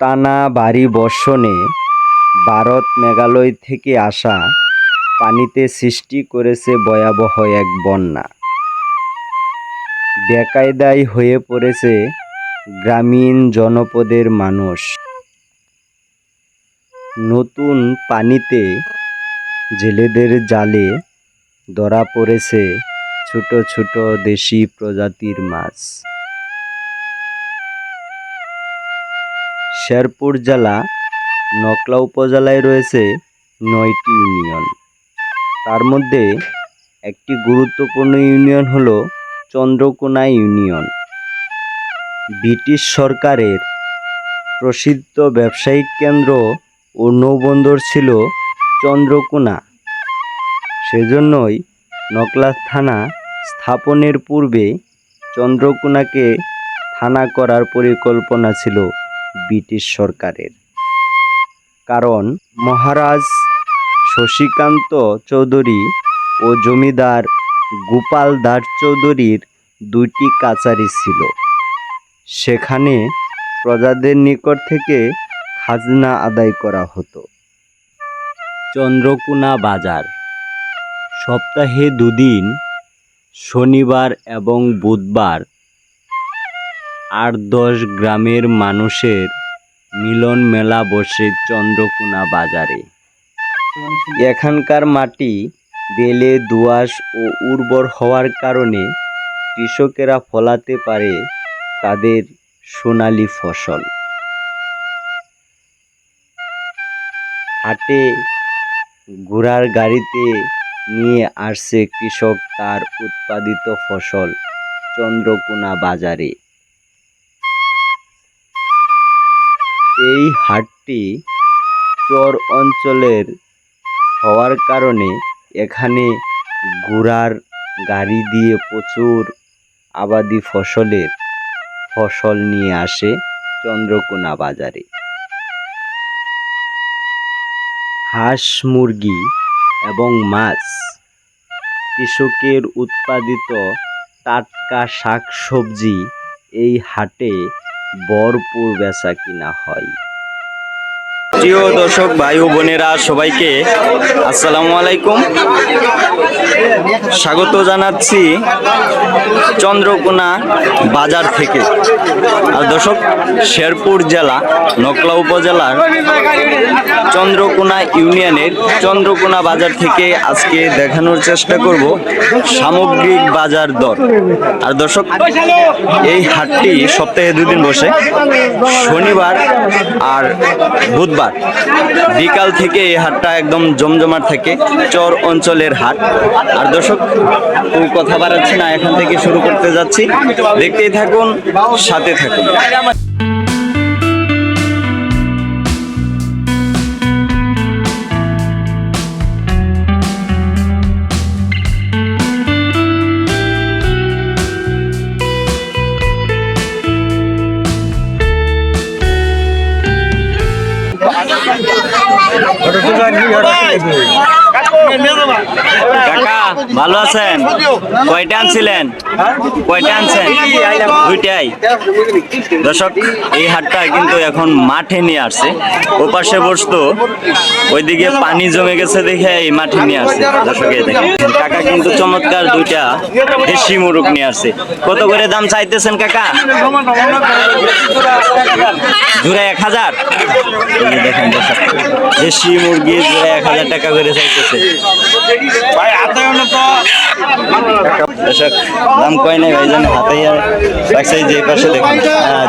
টানা ভারী বর্ষণে ভারত মেঘালয় থেকে আসা পানিতে সৃষ্টি করেছে ভয়াবহ এক বন্যা। বেকায়দায় হয়ে পড়েছে গ্রামীণ জনপদের মানুষ। নতুন পানিতে জেলেদের জালে ধরা পড়েছে ছোট ছোট দেশি প্রজাতির মাছ। শেরপুর জেলা নকলা উপজেলায় রয়েছে নয়টি ইউনিয়ন। তার মধ্যে একটি গুরুত্বপূর্ণ ইউনিয়ন হল চন্দ্রকোনা ইউনিয়ন। ব্রিটিশ সরকারের প্রসিদ্ধ ব্যবসায়িক কেন্দ্র ও নৌবন্দর ছিল চন্দ্রকোনা। সেজন্যই নকলা থানা স্থাপনের পূর্বে চন্দ্রকোনাকে থানা করার পরিকল্পনা ছিল ব্রিটিশ সরকারের। কারণ মহারাজ শশীকান্ত চৌধুরী ও জমিদার গোপাল দাস চৌধুরীর দুইটি কাচারি ছিল। সেখানে প্রজাদের নিকট থেকে খাজনা আদায় করা হতো। চন্দ্রকোনা বাজার সপ্তাহে দুদিন শনিবার এবং বুধবার আট দশ গ্রামের মানুষের মিলন মেলা বসে চন্দ্রকোনা বাজারে। এখানকার মাটি বেলে দোআঁশ ও উর্বর হওয়ার কারণে কৃষকেরা ফলাতে পারে তাদের সোনালী ফসল। হাটে ঘোড়ার গাড়িতে নিয়ে আসছে কৃষক তার উৎপাদিত ফসল চন্দ্রকোনা বাজারে। এই হাটটি চর অঞ্চলের হওয়ার কারণে এখানে ঘোড়ার গাড়ি দিয়ে প্রচুর আবাদি ফসলের ফসল নিয়ে আসে চন্দ্রকোনা বাজারে। হাঁস মুরগি এবং মাছ। কৃষকের উৎপাদিত টাটকা শাক সবজি এই হাটে ভরপুর বেচা কিনা হয়। প্রিয় দর্শক, ভাই ও বোনেরা, সবাইকে আসসালামু আলাইকুম। স্বাগত জানাচ্ছি চন্দ্রকোনা বাজার থেকে। আর দর্শক, শেরপুর জেলা, নকলা উপজেলার চন্দ্রকোনা ইউনিয়নের চন্দ্রকোনা বাজার থেকে আজকে দেখানোর চেষ্টা করব সামগ্রিক বাজার দর। আর দর্শক, এই হাটটি সপ্তাহে দুদিন বসে, শনিবার আর বুধবার। বিকাল থেকে এই হাটটা একদম জমজমাট থাকে চর অঞ্চলের হাট। আর দর্শক কথা বাড়াচ্ছি না, এখান থেকে শুরু করতে যাচ্ছি। দেখতেই থাকুন, সাথে থাকুন। Hold on. Hold on. ভালো আছেন? কয়টা আনছিলেন? কয়টা আনছেন? দুইটাই। দর্শক, এই হাটটা কিন্তু এখন মাঠে নিয়ে আসছে। ও পাশে বসতো, ওইদিকে পানি জমে গেছে দেখে এই মাঠে নিয়ে আসছে। দর্শক কাকা কিন্তু চমৎকার দুইটা দেশি মুরুগ নিয়ে আসছে। কত করে দাম চাইতেছেন কাকা? জোড়া এক হাজার? দেখেন দেশি মুরগি জোড়া এক হাজার টাকা করে চাইতেছে। দর্শক, দাম কয় নাই ভাই জানে হাতে আর যে পাশে দেখুন।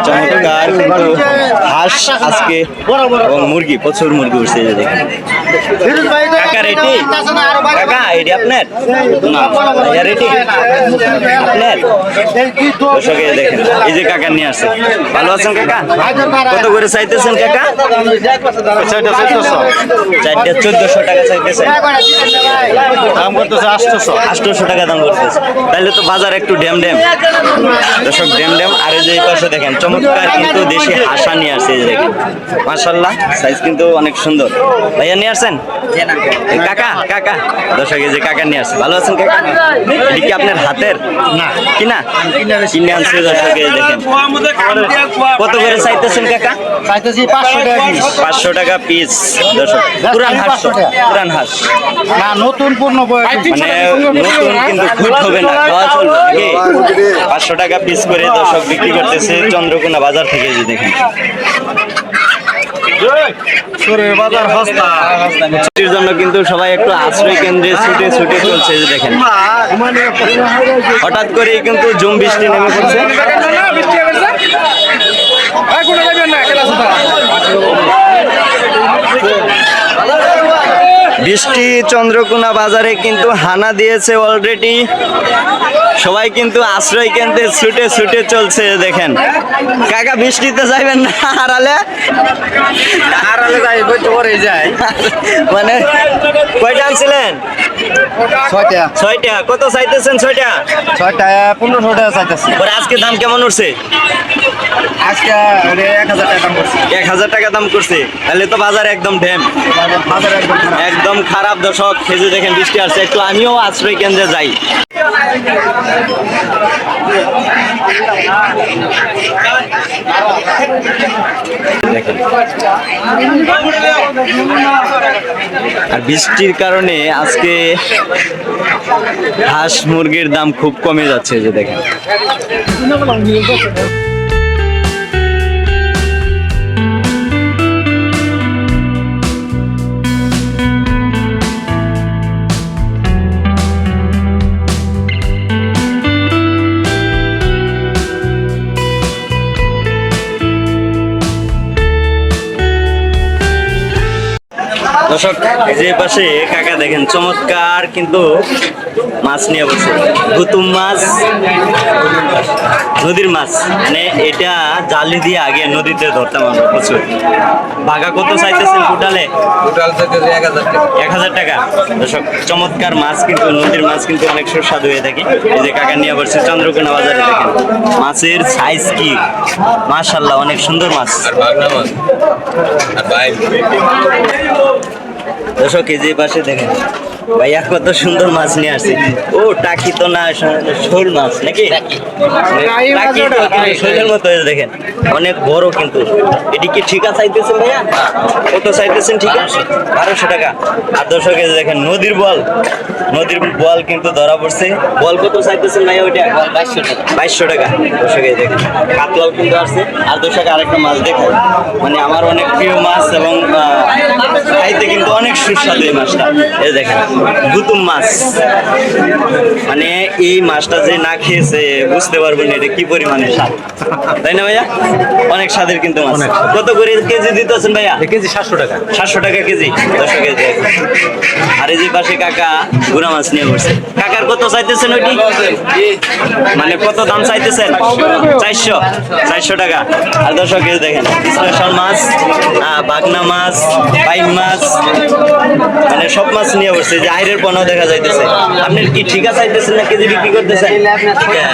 চমৎকার কিন্তু হাঁস আজকে এবং মুরগি, প্রচুর মুরগি উঠছে দেখুন। কাকা রেটি কাকা আপনার? রেটি কাকা নিয়ে কাকা? কত করে চাইতেছেন কাকা? চারটা চোদ্দশো টাকা চাইতেছেন। দাম করতেছে আটশোশো আটশোশো টাকা দাম করতেছে। তাহলে তো বাজার একটু ড্যাম ড্যাম। দর্শক ড্যাম ড্যাম আর এই যে এই পাশে দেখেন চমৎকার কিন্তু দেশি হাসা নিয়ে আসছে এই দেখেন। মার্শাল্লাহ সাইজ কিন্তু অনেক সুন্দর। ভাইয়া নিয়ে আসছেন? কাকা কাকা। দর্শক এই যে কাকা নিয়ে আসছে। ভালো আছেন কাকা? এটি কি আপনার হাতের? না। কি না? কিনে আনছে দর্শক এই দেখেন। কত করে চাইতেছেন কাকা? চাইতেছি পাঁচশো টাকা পিস পাঁচশো টাকা পিস দর্শক। পুরান হাঁস তো, 500 টাকা। পুরান হাঁস। না নতুন পূর্ণ বয়স মানে নতুন কিন্তু হবে না? পাঁচশো টাকা পিস করে দর্শক বিক্রি করতেছে চন্দ্রকোনা বাজার থেকে দেখেন ছুটির জন্য কিন্তু সবাই একটু আশ্রয় কেন্দ্রে ছুটে ছুটে চলছে দেখেন হঠাৎ করেই কিন্তু জুম বৃষ্টি নেমে পড়ছে বৃষ্টি চন্দ্রকোনা বাজারে কিন্তু হানা দিয়েছে অলরেডি সবাই কিন্তু আশ্রয় কেন্দ্রে ছুটে ছুটে চলছে দেখেন। কাকা বৃষ্টিতে যাইবেন না হারালে আড়ালে যাই পরে যায় মানে কয়টা আনছিলেন? ছয়টা। ছয়টা। কত চাইতেছেন ছয়টা? ছয়টা পনেরোশো টাকা চাইতেছি। আজকে দাম কেমন উঠছে? আজকে এক হাজার টাকা দাম করছি। এক হাজার টাকা দাম করছে। তাহলে তো বাজার একদম ড্যাম বাজার একদম একদম খারাপ দর্শক খেজু দেখেন বৃষ্টি আসছে, একটু আমিও আশ্রয় কেন্দ্রে যাই। আর বৃষ্টির কারণে আজকে হাঁস মুরগির দাম খুব কমে যাচ্ছে যে দেখেন। দর্শক এই যে পাশে কাকা দেখেন চমৎকার কিন্তু মাছ নিয়ে বসে। গুতুম মাছ নদীর মাছ। মানে এটা জালি দিয়ে আগে নদীতে ধরতাম আমরা প্রচুর। বাঘা কত চাইতেছেন টোটালে টোটাল থেকে এক হাজার টাকা। এক হাজার টাকা। দর্শক চমৎকার মাছ কিন্তু নদীর মাছ কিন্তু অনেক সুস্বাদু হয়ে থাকে। এই যে কাকা নিয়ে বসছে চন্দ্রকোনা বাজারে দেখেন। মাছের সাইজ কি? মাশাল্লাহ অনেক সুন্দর মাছ। আর বাগনা মাছ। আর বাইক দর্শক কেজি পাশে দেখেন। ভাইয়া কত সুন্দর মাছ নিয়ে আসছে। ও টাকি তো না শোল মাছ নাকি? শোলের মতো দেখেন। অনেক বড় কিন্তু। এটি কি ঠিকা চাইতেছেন ভাইয়া? কত চাইতেছেন ঠিকা? বারোশো টাকা। আর দর্শক দেখেন নদীর বল। নদীর বল কিন্তু ধরা পড়ছে। বল কত চাইতেছেন ভাইয়া ওইটা? বাইশশো টাকা। বাইশশো টাকা। দর্শক দেখেন কাতলাও কিন্তু আসছে। আর দর্শক আরেকটা মাছ দেখো মানে আমার অনেক প্রিয় মাছ এবং আহ, খাইতে কিন্তু অনেক সুস্বাদু এই মাছটা। এই দেখেন। গুতুম মাছ। মানে এই মাছটা যে না খেয়েছে বুঝতে পারবেন না এটা কি পরিমাণে স্বাদ। তাই না ভাইয়া? অনেক স্বাদের কিন্তু মাছ। কত করে কেজি দিতেছেন ভাইয়া? কেজি সাতশো টাকা। সাতশো টাকা কেজি। দশ কেজি আর এই যে পাশে কাকা গুড়া মাছ নিয়ে বসছে। কাকার কত চাইতেছেন ওইটি? মানে কত দাম চাইতেছেন? চারশো। চারশো টাকা। আর দর্শক দেখেন স্পেশাল মাছ বাগনা মাছ বাইন মাছ মানে সব মাছ নিয়ে বসছে। যে আইরের পনাও দেখা যাইতেছে। আপনি কি ঠিকা চাইতেছেন না কেজি বিক্রি করতেছেন?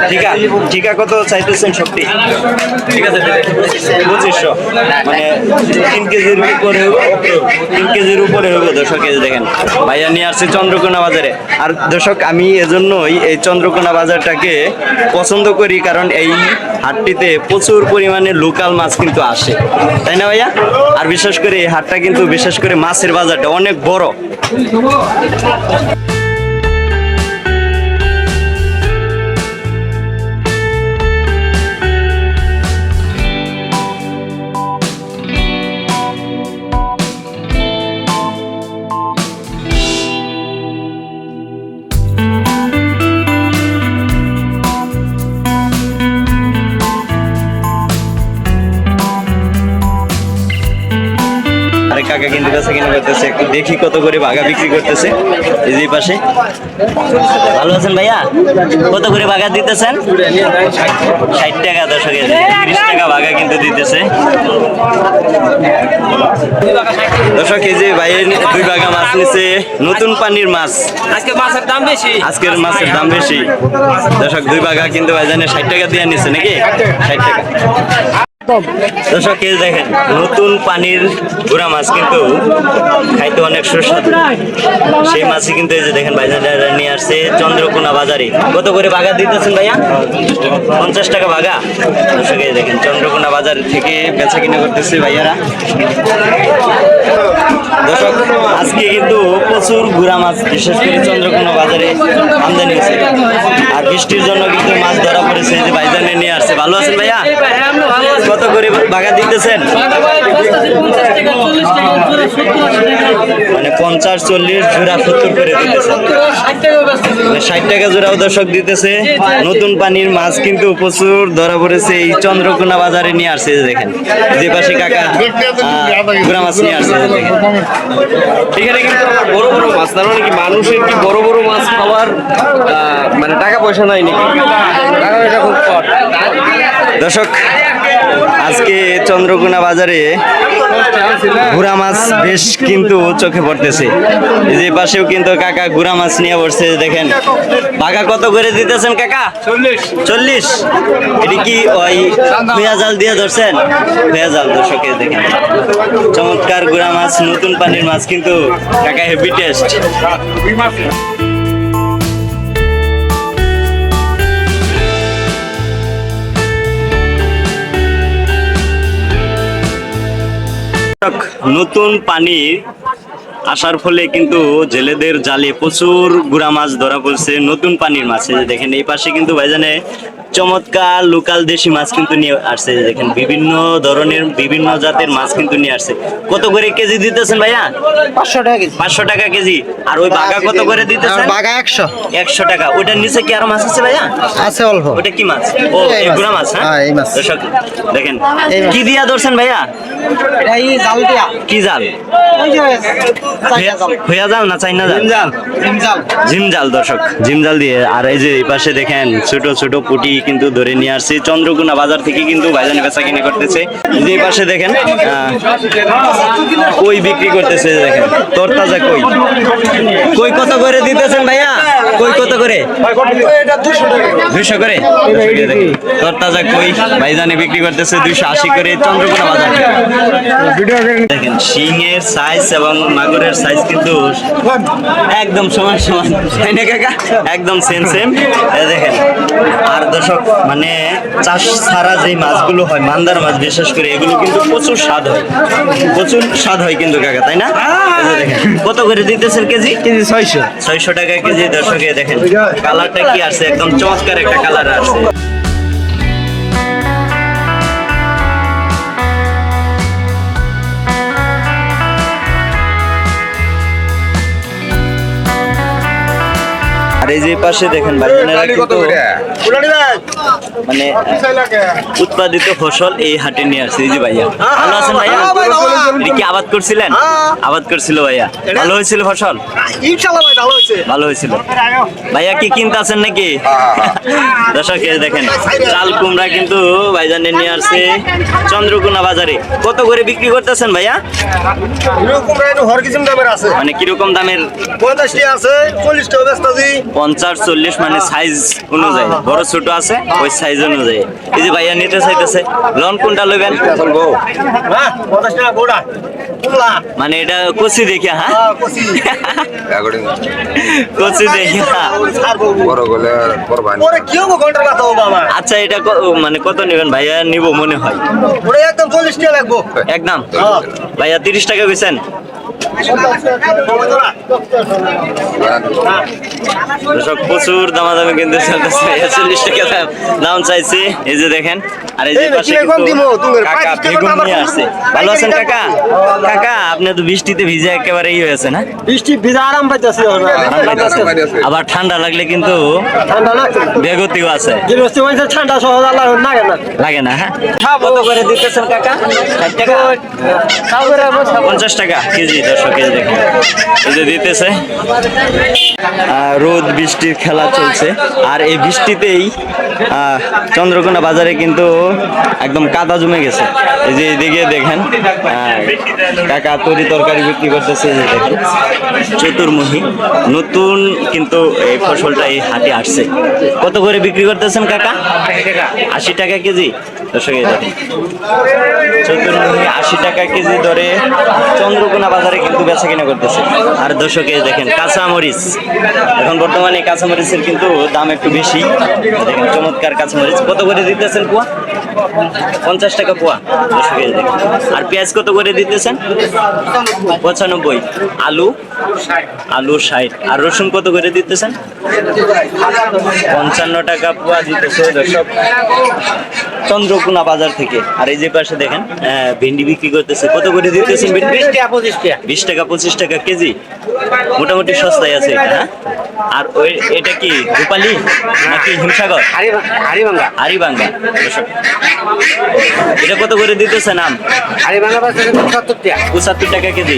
ঠিকা ঠিকা কত চাইতেছেন সত্যি? ঠিক আছে পঁচিশশো। মানে তিন কেজির উপরে তিন কেজির উপরে হবে দর্শক যে দেখেন। ভাইয়া নিয়ে আসছে চন্দ্রকোনা বাজারে। আর দর্শক, আমি এজন্যই এই চন্দ্রকোনা বাজারটাকে পছন্দ করি, কারণ এই হাটটিতে প্রচুর পরিমাণে লোকাল মাছ কিন্তু আসে। তাই না ভাইয়া? আর বিশেষ করে এই হাটটা কিন্তু বিশেষ করে মাছের বাজারটা অনেক বড়। Thank you. কাকা কিন্তু বেচা কিনা করতেছে। একটু দেখি কত করে বাঘা বিক্রি করতেছে এই যে পাশে। ভালো আছেন ভাইয়া? কত করে বাঘা দিতেছেন? ষাট টাকা দশক তিরিশ টাকা বাঘা কিন্তু দিতেছে। দর্শক এই যে ভাইয়ের দুই বাঘা মাছ নিছে নতুন পানির মাছ। আজকে মাছের দাম বেশি। আজকের মাছের দাম বেশি। দর্শক দুই বাঘা কিন্তু ভাইজানে ষাট টাকা দিয়ে নিচ্ছে নাকি? ষাট টাকা। দর্শক দেখেন, নতুন পানির গুড়া মাছ কিন্তু খাইতে অনেক সুস্বাদু। সেই মাছই কিন্তু এই যে দেখেন ভাইজান নিয়ে আসছে চন্দ্রকোনা বাজারে। কত করে বাগা দিতেছেন ভাইয়া? পঞ্চাশ টাকা বাগা। দর্শক দেখেন, চন্দ্রকোনা বাজার থেকে বেচা কিনা করতেছে ভাইয়ারা। দর্শক, আজকে কিন্তু প্রচুর গুড়া মাছ, বিশেষ করে চন্দ্রকোনা বাজারে আমদানি হয়েছে। আর বৃষ্টির জন্য কিন্তু মাছ ধরা পড়েছে যে ভাইজানে নিয়ে আসছে। ভালো আছেন ভাইয়া? কত দিতেছেন? মানে পঞ্চাশ চল্লিশ জোড়া সত্তর করে দিতেছে মানে ষাট টাকা জোড়াও দর্শক দিতেছে। নতুন পানির মাছ কিন্তু প্রচুর ধরা পড়েছে। এই চন্দ্রকোনা বাজারে নিয়ে আসছে দেখেন। যে পাশে কাকা গুড়া মাছ নিয়ে আসছে দেখেন। এখানে কিন্তু বড় বড় মাছ তার মানে কি মানুষের কি বড় বড় মাছ খাওয়ার মানে টাকা পয়সা নাই নাকি? টাকা পয়সা খুব কম দর্শক আজকে চন্দ্রকোনা বাজারে গুড়া মাছ বেশ কিন্তু চোখে পড়তেছে। এই যে পাশেও কিন্তু কাকা গুড়া মাছ নিয়ে পড়ছে দেখেন। বাঘা কত করে দিতেছেন কাকা? চল্লিশ। এটি কি ওই ভুয়া জাল দিয়ে ধরছেন? ভুয়া জাল দর্শকে দেখেন। চমৎকার গুড়া মাছ নতুন পানির মাছ কিন্তু কাকা হেভি টেস্ট। নতুন পানি আসার ফলে কিন্তু জেলেদের জালে প্রচুর গুড়া মাছ ধরা পড়ছে, নতুন পানির মাছে দেখেন এই পাশে কিন্তু ভাইজানে চমৎকার লোকাল দেশি মাছ কিন্তু নিয়ে আসছে দেখেন বিভিন্ন ধরনের বিভিন্ন জাতের মাছ কিন্তু নিয়ে আসছে। কত করে কেজি দিতেছেন ভাইয়া? পাঁচশো টাকা কেজি। পাঁচশো টাকা কেজি। আর ওই বাঘা কত করে দিতেছেন? বাঘা একশো। একশো টাকা। ওটার নিচে কি আরও মাছ আছে ভাইয়া? আছে অল্প। ওটা কি মাছ? ও এই মাছ। হ্যাঁ? হ্যাঁ, এই মাছ। দর্শক দেখেন কি দিয়া ধরছেন ভাইয়া? এই জাল দিয়া। কি জাল? ওই যে চাইনা জাল। হইয়া জাল না চাইনা জাল? জাল। জাল। জিম জাল দর্শক জিম জাল দিয়ে। আর এই যে এই পাশে দেখেন ছোট ছোট পুটি কিন্তু ধরে নিয়ে আসছি। চন্দ্রকোনা বাজার থেকে কিন্তু ভাইজানি বেচা কিনে করতেছে। যে পাশে দেখেন কই বিক্রি করতেছে দেখেন তোর তাজা কই। কই কত করে দিতেছেন ভাইয়া? কই কত করে? দুইশো করে? তরতাজা কই ভাইজানি বিক্রি করতেছে দুইশো আশি করে চন্দ্রকোনা বাজার। দেখেন শিঙের সাইজ এবং মাগুরের সাইজ কিন্তু একদম সমান সমান। তাই না কাকা? একদম সেম সেম দেখেন আর দর্শক মানে চাষ ছাড়া যে মাছগুলো হয় মান্দার মাছ বিশেষ করে এগুলো কিন্তু প্রচুর স্বাদ হয়। প্রচুর স্বাদ হয় কিন্তু কাকা তাই না? দেখেন কত করে দিতেছেন কেজি? কেজি ছয়শো। ছয়শো টাকা কেজি দর্শকে। দেখেন কালারটা কি আসছে একদম চমৎকার একটা কালার আসছে আর এই যে পাশে দেখেন ভাইজানেরা কিন্তু মানে উৎপাদিত ফসল এই হাটে নিয়ে আসছে। এই যে ভাইয়া। ভালো আছেন ভাইয়া? কি আবাদ করছিলেন? আবাদ করছিল ভাইয়া। ভালো হয়েছিল ফসল? ভাই ভালো হয়েছে। ভালো হয়েছিল। ভাইয়া কি কিনতে আছেন নাকি? দর্শক দেখেন চাল কুমড়া কিন্তু ভাইজানে নিয়ে আসছে চন্দ্রকোনা বাজারে। কত করে বিক্রি করতেছেন ভাইয়া? মানে কীরকম দামের? পঞ্চাশটি আছে পঞ্চাশ চল্লিশ মানে সাইজ অনুযায়ী। বড় ছোট আছে ওই সাইজ অনুযায়ী। এই যে ভাইয়া নিতে চাইতেছে লোন কোনটা লইবেন? হ্যাঁ পঞ্চাশ টাকা মানে এটা কচি দেখিয়া হ্যাঁ? কচি। দেখি আচ্ছা এটা মানে কত নেবেন ভাইয়া? নিব মনে হয়। একদম চল্লিশ টাকা লাগবো। একদম? ভাইয়া তিরিশ টাকা বেছেন দর্শক প্রচুর দামাদামি কিন্তু চলতেছে। চল্লিশ টাকা দাম- চাইছি। এই যে দেখেন আর এই যে পাশে কাকা বেগুন নিয়ে আসছে। ভালো আছেন কাকা? কাকা আপনি তো বৃষ্টিতে ভিজে একেবারে ই হয়েছে না বৃষ্টি ভিজা আরাম পাইতেছে আবার ঠান্ডা লাগলে কিন্তু ঠান্ডা বেগতিও আছে। ঠান্ডা সহজ লাগে না লাগে না হ্যাঁ? কত করে দিতেছেন কাকা। ষাট টাকা। পঞ্চাশ টাকা কেজি। এই যে দিতেছে। রোদ, বৃষ্টির খেলা চলছে। আর এই বৃষ্টিতেই চন্দ্রকোনা বাজারে কিন্তু একদম কাদা জমে গেছে। এই যে এদিকে দেখেন কাকা তরি তরকারি বিক্রি করতেছে যে দেখেন। চতুর্মুখী। নতুন কিন্তু এই ফসলটা এই হাটে আসছে। কত করে বিক্রি করতেছেন কাকা? আশি টাকা কেজি। দর্শক চতুর্মুখী আশি কিন্তু বেশি। চমৎকার কাঁচা মরিচ কত করে দিতেছেন পোয়া? পঞ্চাশ টাকা দেখেন, আর পেঁয়াজ কত করে দিতেছেন? পঁচানব্বই। আলু? আলু ষাট। আর রসুন কত করে দিতেছেন? পঞ্চান্ন টাকা পোয়া দিতেছে দর্শক। চন্দ্রকোনা বাজার থেকে। আর এই যে পাশে দেখেন ভেন্ডি বিক্রি করতেছে। কত করে দিতেছেন বিশ টাকা পঁচিশ টাকা। কেজি। মোটামুটি সস্তায় আছে এটা হ্যাঁ? আর ওই এটা কি রূপালি নাকি হিমসাগর? হারিভাঙ্গা হারিবাঙ্গা এটা কত করে দিতেছে নাম? টাকা। পঁচাত্তর টাকা কেজি।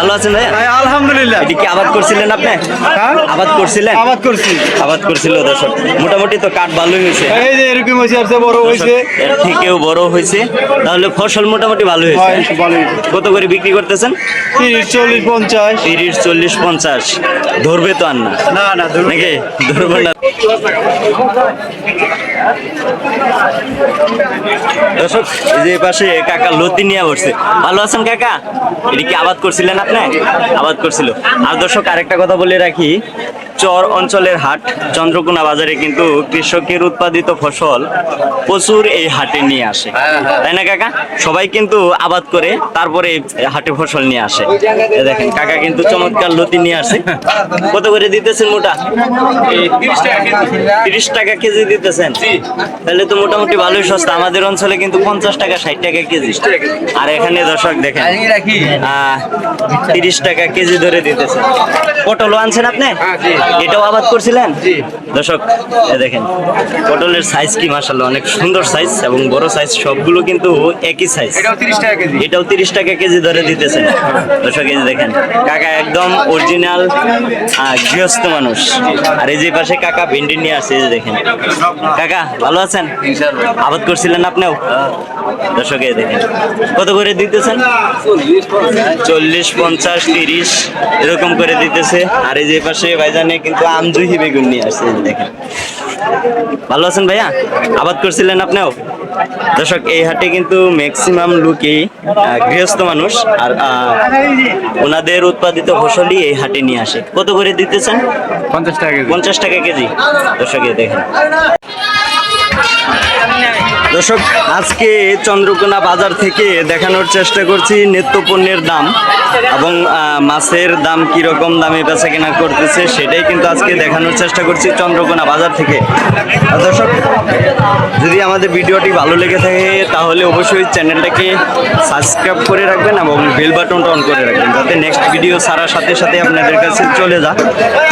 ভালো আছেন ভাইয়া? আলহামদুলিল্লাহ। এটি কি আবাদ করছিলেন আপনি? হ্যাঁ? আবাদ করছিলেন? আবাদ করছি। আবাদ করছিল দর্শক। মোটামুটি তো কাঠ ভালোই হয়েছে। এই যে এরকম হয়েছে আর বড় হয়েছে। এর থেকেও বড় হয়েছে। তাহলে ফসল মোটামুটি ভালো হয় হয়েছে ভালো কত করে বিক্রি করতেছেন? তিরিশ চল্লিশ পঞ্চাশ। তিরিশ চল্লিশ পঞ্চাশ। ধরবে তো আর না? না না নাকি? ধরবে না। দর্শক যে পাশে কাকা লতি নিয়ে বসছে। ভালো আছেন কাকা? এটা কি আবাদ করছিলেন আপনি? আবাদ করছিল। আর দর্শক আরেকটা কথা বলে রাখি। চর অঞ্চলের হাট চন্দ্রকোনা বাজারে কিন্তু কৃষকের উৎপাদিত ফসল প্রচুর এই হাটে নিয়ে আসে। তাই না কাকা? সবাই কিন্তু আবাদ করে তারপরে হাটে ফসল নিয়ে আসে। দেখেন কাকা কিন্তু চমৎকার লতি নিয়ে আসে। কত করে দিতেছেন মোটা? তিরিশ টাকা কেজি। দিতেছেন? তাহলে তো মোটামুটি ভালোই সস্তা। আমাদের অঞ্চলে কিন্তু পঞ্চাশ টাকা ষাট টাকা কেজি। আর এখানে দর্শক দেখেন তিরিশ টাকা কেজি ধরে দিতেছেন। পটলও আনছেন আপনি? এটাও আবাদ করছিলেন? দর্শক দেখেন পটলের সাইজ কি মাসাল্লাহ অনেক সুন্দর সাইজ এবং বড় সাইজ সবগুলো কিন্তু একই সাইজ তিরিশ টাকা কেজি। এটাও তিরিশ টাকা কেজি ধরে দিতেছেন। দর্শক এই দেখেন কাকা একদম অরিজিনাল গৃহস্থ মানুষ। আর এই যে পাশে কাকা ভেন্ডি নিয়ে আসছে এই যে দেখেন। কাকা ভালো আছেন? আবাদ করছিলেন আপনিও? দর্শক এই দেখেন কত করে দিতেছেন? চল্লিশ পঞ্চাশ তিরিশ এরকম করে দিতেছে। আর এই যে পাশে ভাইজানে কিন্তু আমজুহি বেগুন নিয়ে আসছে দেখেন। ভালো আছেন ভাইয়া? আবাদ করছিলেন আপনিও? দর্শক এই হাটে কিন্তু ম্যাক্সিমাম লোকই গৃহস্থ মানুষ আর ওনাদের উৎপাদিত ফসলই এই হাটে নিয়ে আসে। কত করে দিতেছেন? পঞ্চাশ টাকা কেজি। পঞ্চাশ টাকা কেজি। দর্শক দেখেন। দর্শক, আজকে চন্দ্রকোনা বাজার থেকে দেখানোর চেষ্টা করছি নিত্য পণ্যের দাম এবং মাছের দাম কি রকম দামে বেচা কেনা করতেছে সেটাই কিন্তু আজকে দেখানোর চেষ্টা করছি চন্দ্রকোনা বাজার থেকে। দর্শক, যদি আমাদের ভিডিওটি ভালো লেগে থাকে তাহলে অবশ্যই চ্যানেলটাকে সাবস্ক্রাইব করে রাখবেন এবং বেল বাটনটা অন করে রাখবেন যাতে নেক্সট ভিডিও ছাড়ার সাথে সাথে আপনাদের কাছে চলে যা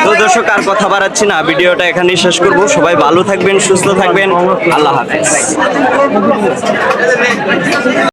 তো দর্শক, আর কথা বাড়াচ্ছি না, ভিডিওটা এখানেই শেষ করব। সবাই ভালো থাকবেন, সুস্থ থাকবেন। আল্লাহ হাফেজ। কর্মকর্তা।